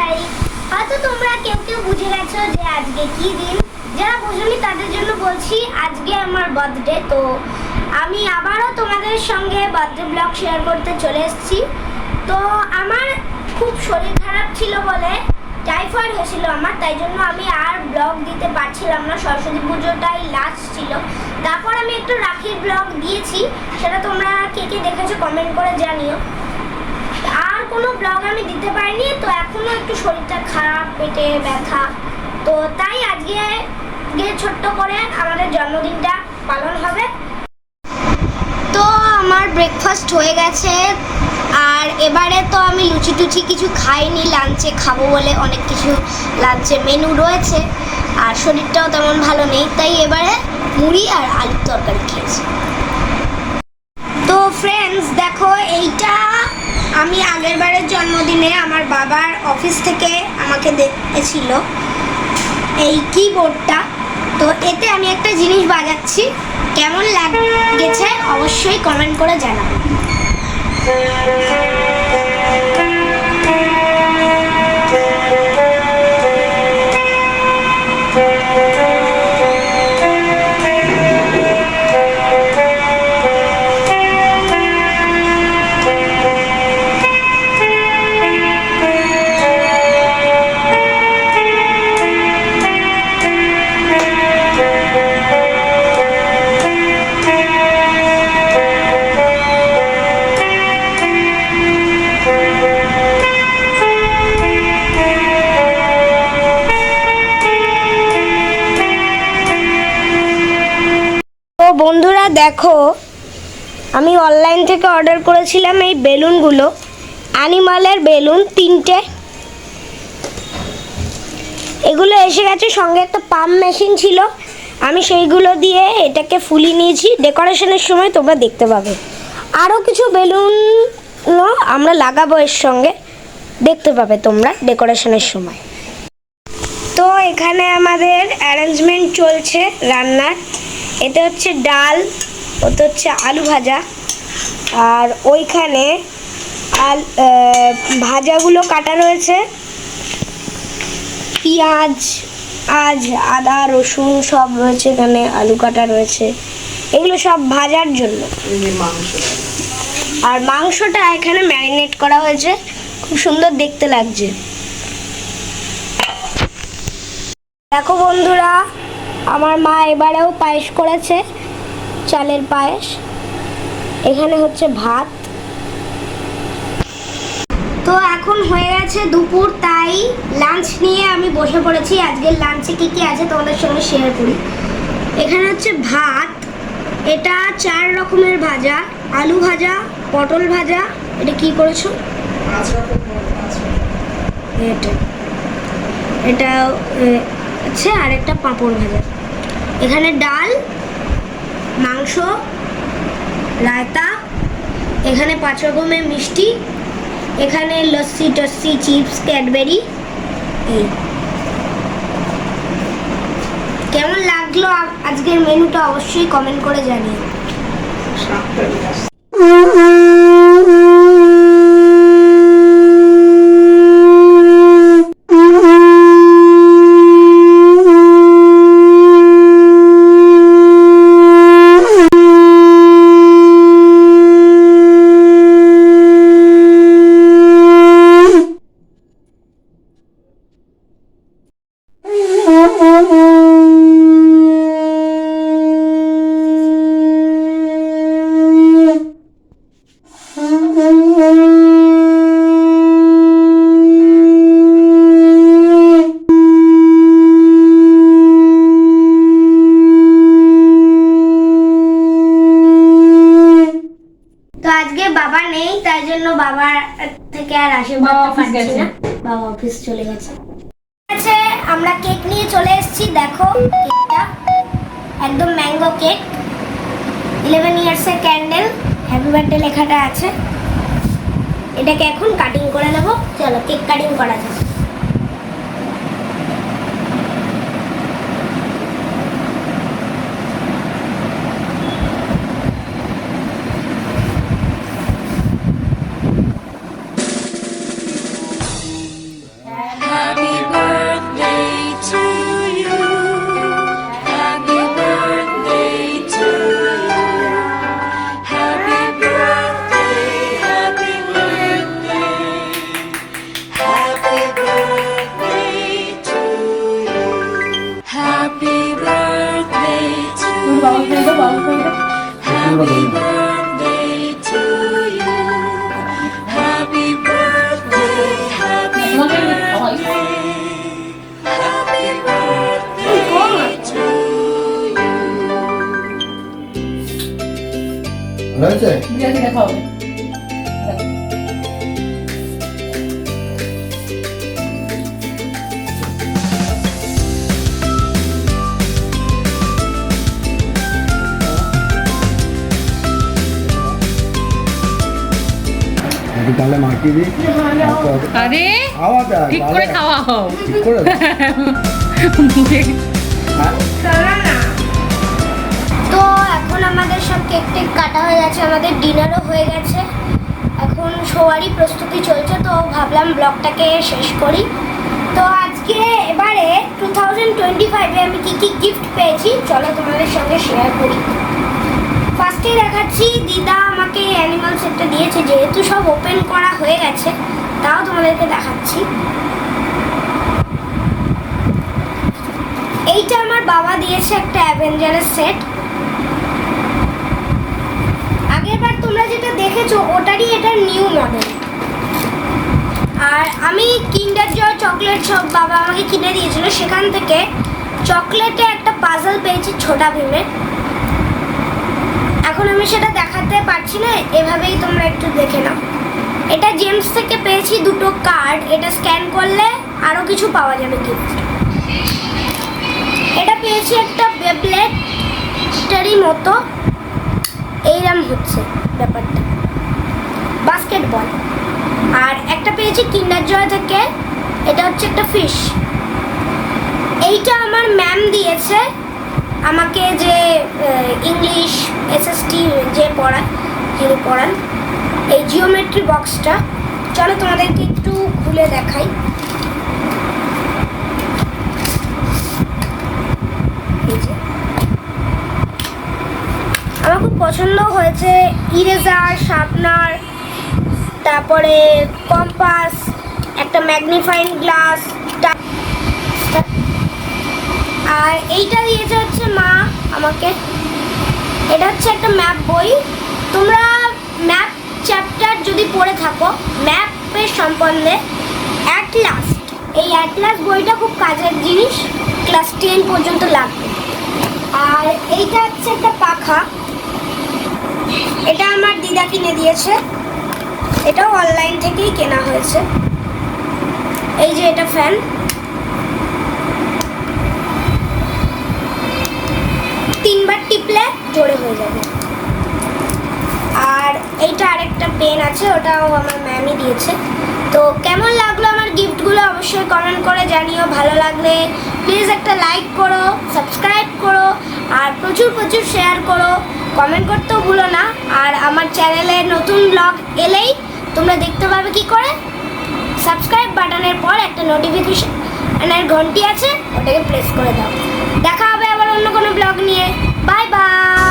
তারিখ। হয়তো তোমরা কেউ কেউ বুঝে গেছো যে আজকে কি দিন। যারা বুঝলি তাদের জন্য বলছি, আজকে আমার বার্থডে তো আমি আবারও তোমাদের সঙ্গে বার্থডে ব্লগ শেয়ার করতে চলে এসেছি। তো আমার খুব শরীর খারাপ ছিল বলে টাইফয়েড হয়েছিল আমার, তাই জন্য আমি আর ব্লগ দিতে পারছিলাম না। সরস্বতী পুজোটাই লাস্ট ছিল। তারপর আমি একটু রাখির ব্লগ দিয়েছি, সেটা তোমরা কে কে দেখেছ কমেন্ট করে জানিও। আর কোনো ব্লগ আমি দিতে পারিনি, তো এখনও একটু শরীরটা খারাপ, পেটে ব্যথা। তো তাই আজকে গিয়ে ছোট্ট করে আমাদের জন্মদিনটা পালন হবে। তো আমার ব্রেকফাস্ট হয়ে গেছে, আর এবারে তো আমি লুচি টুচি কিছু খাইনি, লাঞ্চে খাব বলে অনেক কিছু লাঞ্চে মেনু রয়েছে, আর শরীরটাও তেমন ভালো নেই, তাই এবারে মুড়ি আর আলুর তরকারি খেয়েছি। তো ফ্রেন্ডস দেখো এইটা আমি আগের বারের জন্মদিনে আমার বাবার অফিস থেকে আমাকে দেখেছিল এই কিবোর্ডটা তো এতে আমি একটা জিনিস বাজাচ্ছি। কেমন লাগেছে অবশ্যই কমেন্ট করে জানাব দেখো, আমি অনলাইন থেকে অর্ডার করেছিলাম এই বেলুনগুলো। অ্যানিমালের বেলুন তিনটে। এগুলো এসে গেছে, সঙ্গে একটা পাম্প মেশিন ছিল। আমি সেইগুলো দিয়ে এটাকে ফুলিয়ে নিয়েছি। ডেকোরেশনের সময় তোমরা দেখতে পাবে। আরও কিছু বেলুন আমরা লাগাবো এর সঙ্গে। দেখতে পাবে তোমরা ডেকোরেশনের সময়। তো এখানে আমাদের অ্যারেঞ্জমেন্ট চলছে রান্নার। এতে হচ্ছে ডাল। ওতে হচ্ছে আলু ভাজা। আর ওইখানে আল ভাজাগুলো কাটা রয়েছে। পেঁয়াজ আজ আদা রসুন সব রয়েছে এখানে আলু কাটা রয়েছে। এগুলো সব ভাজার জন্য। আর মাংসটা এখানে ম্যারিনেট করা হয়েছে। খুব সুন্দর দেখতে লাগছে। দেখো বন্ধুরা আমার মা এবারেও পায়েস করেছে। চালের পায়েস। এখানে হচ্ছে ভাত। তো এখন হয়ে গেছে দুপুর তাই লাঞ্চ নিয়ে আমি বসে পড়েছি। আজকের লাঞ্চে কি কি আছে তোমাদের সঙ্গে শেয়ার করি। এখানে হচ্ছে ভাত। এটা চার রকমের ভাজা। আলু ভাজা পটল ভাজা। এটা কি করেছ? এটা। এটা আহ, আছে আর একটা পাঁপড় ভাজা। এখানে ডাল মাংস রায়তা এখানে পাঁচ রকমের মিষ্টি এখানে লস্যি টস্যি চিপস ক্যাডবেরি এই। কেমন লাগল আজকের মেনুটা অবশ্যই কমেন্ট করে জানিও তো আজকে বাবা নেই তাই জন্য বাবার থেকে আর আশীর্বাদ পাচ্ছি না। বাবা অফিস চলে গেছে। আছে আমরা কেক নিয়ে চলে এসেছি দেখো কেকটা একদম ম্যাঙ্গো কেক ইলেভেন ইয়ার্সের ক্যান্ডেল হ্যাপি বার্থডে লেখাটা আছে। এটাকে এখন কাটিং করে নেব। চলো কেক কাটিং করা যাক। হয়েছে বিকালে দেখা হবে একটু তাহলে মাখিয়ে দিই। আরে খাওয়া ঠিক করে খাওয়া হোক। ঠিক করে হ্যাঁ? তো এখন আমাদের সব কেক টেক কাটা হয়ে গেছে আমাদের ডিনারও হয়ে গেছে। এখন শোয়ারই প্রস্তুতি চলছে তো ভাবলাম ব্লগটাকে শেষ করি। তো আজকে এবারে টু থাউজেন্ড টোয়েন্টি ফাইভে আমি কী কী গিফট পেয়েছি চলো তোমাদের সঙ্গে শেয়ার করি। ফার্স্টে দেখাচ্ছি। দিদা আমাকে অ্যানিমাল সেটটা দিয়েছে, যেহেতু সব ওপেন করা হয়ে গেছে, তাও তোমাদেরকে দেখাচ্ছি। এইটা আমার বাবা দিয়েছে একটা অ্যাভেঞ্জারের সেট আগেরবার তোমরা যেটা দেখেছ, ওটারই এটা নিউ মডেল আর আমি কিন্ডার জয় চকলেট সব বাবা আমাকে কিনে দিয়েছিল, সেখান থেকে চকলেটে একটা পাজল পেয়েছি ছোটা ভীমের। এখন আমি সেটা দেখাতে পারছি না, এভাবেই তোমরা একটু দেখে নাও। এটা জেমস থেকে পেয়েছি দুটো কার্ড এটা স্ক্যান করলে আরও কিছু পাওয়া যাবে গিফট এটা পেয়েছি একটা বেবলেটারই মতো। এইরকম হচ্ছে ব্যাপারটা। বাস্কেটবল আর একটা পেয়েছি কিন্ডার জয় থেকে, এটা হচ্ছে একটা ফিশ এইটা আমার ম্যাম দিয়েছে। আমাকে যে ইংলিশ এসএসটি যে পড়ায়, যিনি পড়ান, এই জিওমেট্রি বক্সটা চলো তোমাদেরকে একটু খুলে দেখাই। আমার খুব পছন্দ হয়েছে ইরেজার শার্পনার তারপরে কম্পাস একটা ম্যাগনিফাইং গ্লাস আর এইটা দিয়েছে হচ্ছে মা আমাকে, এটা হচ্ছে একটা ম্যাপ বই। তোমরা ম্যাপ চ্যাপ্টার যদি পড়ে থাকো, ম্যাপের সম্বন্ধে অ্যাটলাস্ট এই অ্যাটলাস বইটা খুব কাজের জিনিস, ক্লাস টেন পর্যন্ত লাগবে। আর এইটা হচ্ছে একটা পাখা। এটা আমার দিদা কিনে দিয়েছে। এটাও অনলাইন থেকেই কেনা হয়েছে। এই যে এটা ফ্যান। তিনবার টিপলে জোরে হয়ে যাবে। আর এইটা আরেকটা পেন আছে, ওটাও আমার ম্যামই দিয়েছে। তো কেমন লাগল আমার গিফটগুলো অবশ্যই কমেন্ট করে জানিও। ভালো লাগলে প্লিজ একটা লাইক করো সাবস্ক্রাইব করো, আর প্রচুর প্রচুর শেয়ার করো। কমেন্ট করতেও ভুলো না। আর আমার চ্যানেলে নতুন ব্লগ এলেই তোমরা দেখতে পাবে কি করে? সাবস্ক্রাইব বাটনের পর একটা নোটিফিকেশনের ঘন্টি আছে, ওটাকে প্রেস করে দাও। দেখা অন্য কোনো ব্লগ নিয়ে। Bye bye.